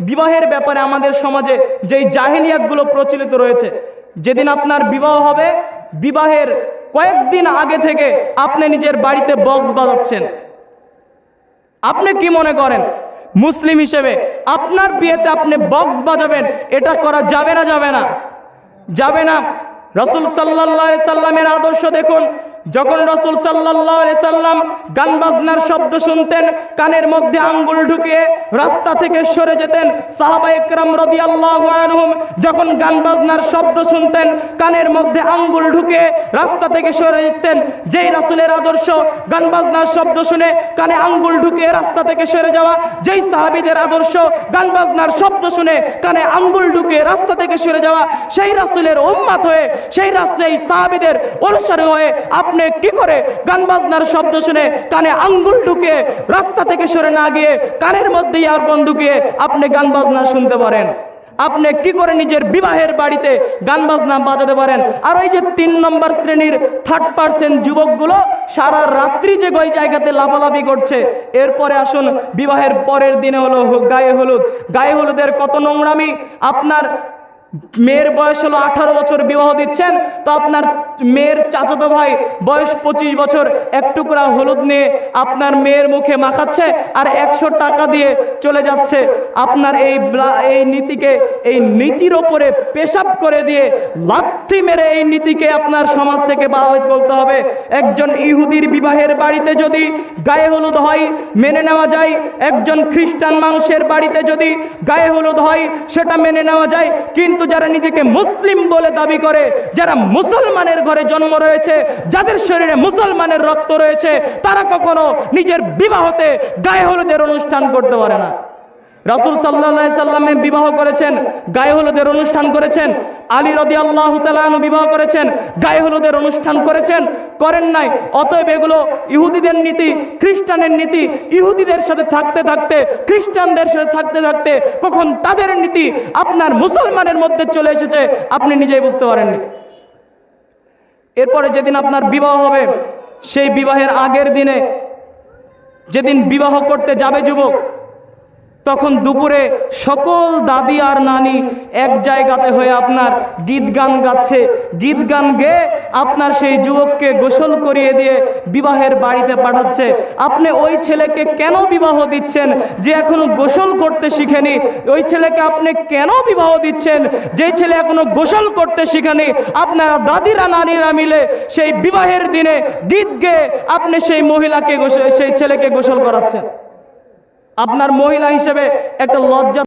বিবাহের ব্যাপারে আমাদের সমাজে যেই জাহিলিয়াতগুলো প্রচলিত রয়েছে, যেদিন আপনার বিবাহ হবে, বিবাহের কয়েকদিন আগে থেকে আপনি নিজের বাড়িতে বক্স বাজাচ্ছেন। আপনি কি মনে করেন? মুসলিম হিসেবে আপনার বিয়েতে আপনি বক্স বাজাবেন, এটা করা যাবে না যাবে না? যাবে না? রসুল সাল্লাহ সাল্লামের আদর্শ দেখুন যখন রসুল সাল্লাম গান বাজনার শব্দ শুনতেন, কানের মধ্যে আঙ্গুল ঢুকিয়ে রাস্তা থেকে সরে যেতেন যখন গান বাজনার শব্দ শুনতেন, কানের মধ্যে আঙ্গুল ঢুকে রাস্তা থেকে সরে যেতেন, যেই রাসুলের আদর্শ গান বাজনার শব্দ শুনে কানে আঙ্গুল ঢুকে রাস্তা থেকে সরে যাওয়া, যেই সাহাবিদের আদর্শ গান বাজনার শব্দ শুনে কানে আঙ্গুল ঢুকে রাস্তা থেকে সরে যাওয়া, সেই রাসুলের উম্মাত হয়ে, সেই রাস সেই সাহাবিদের অনুসারী হয়ে আপনি কি করে গান বাজনার শব্দ শুনে কানে আঙ্গুল ঢুকে রাস্তা থেকে সরে না গিয়ে কানের মধ্যে ইয়ারফোন ঢুকিয়ে আপনি গান বাজনা শুনতে পারেন? আপনি কি করে নিজের বিবাহের বাড়িতে গান বাজনা বাজাতে পারেন? আর ওই যে তিন নম্বর শ্রেণির থার্ড পার্সেন্ট যুবকগুলো সারা রাত্রি যে ওই জায়গাতে লাফালাফি করছে। এরপরে আসুন, বিবাহের পরের দিনে হলো গায়ে হলুদ। গায়ে হলুদের কত নোংরামি? আপনার মেয়ের বয়স হলো আঠারো বছর, বিবাহ দিচ্ছেন। তো আপনার মেয়ের চাচাতো ভাই বয়স পঁচিশ বছর, এক টুকরা হলুদ নিয়ে আপনার মেয়ের মুখে মাখাচ্ছে আর একশো টাকা দিয়ে চলে যাচ্ছে। আপনার এই এই নীতিকে, এই নীতির ওপরে পেশাব করে দিয়ে লাথি মেরে এই নীতিকে আপনার সমাজ থেকে বাহির করতে হবে। একজন ইহুদির বিবাহের বাড়িতে যদি গায়ে হলুদ হয়, মেনে নেওয়া যায়। একজন খ্রিস্টান মানুষের বাড়িতে যদি গায়ে হলুদ হয়, সেটা মেনে নেওয়া যায়। কিন্তু যারা নিজেকে মুসলিম বলে দাবি করে, যারা মুসলমানের ঘরে জন্ম রয়েছে, যাদের শরীরে মুসলমানের রক্ত রয়েছে, তারা কখনো নিজের বিবাহতে গায়ে হলুদের অনুষ্ঠান করতে পারে না। রাসুল সাল্লাহ সাল্লামে বিবাহ করেছেন, গায়ে হলুদের অনুষ্ঠান করেছেন, আলী রদি আল্লাহ বিবাহ করেছেন, গায়ে হলুদের অনুষ্ঠান করেছেন, করেন নাই। অতএব এগুলো ইহুদিদের নীতি, খ্রিস্টানের নীতি, ইহুদিদের সাথে থাকতে থাকতে, খ্রিস্টানদের সাথে থাকতে থাকতে কখন তাদের নীতি আপনার মুসলমানের মধ্যে চলে এসেছে, আপনি নিজেই বুঝতে পারেননি। এরপরে যেদিন আপনার বিবাহ হবে, সেই বিবাহের আগের দিনে যেদিন বিবাহ করতে যাবে যুবক তখন দুপুরে সকল দাদি আর নানি এক জায়গাতে হয়ে আপনার গীত গান গাচ্ছে। গীত গান গেয়ে আপনার সেই যুবককে গোসল করিয়ে দিয়ে বিবাহের বাড়িতে পাঠাচ্ছে। আপনি ওই ছেলেকে কেন বিবাহ দিচ্ছেন যে এখনও গোসল করতে শিখেনি? ওই ছেলেকে আপনি কেন বিবাহ দিচ্ছেন? যে ছেলে এখনও গোসল করতে শিখেনি, আপনারা দাদিরা নানিরা মিলে সেই বিবাহের দিনে গীত গেয়ে আপনি সেই মহিলাকে সেই ছেলেকে গোসল করাচ্ছেন। আপনার মহিলা হিসেবে একটা লজ্জা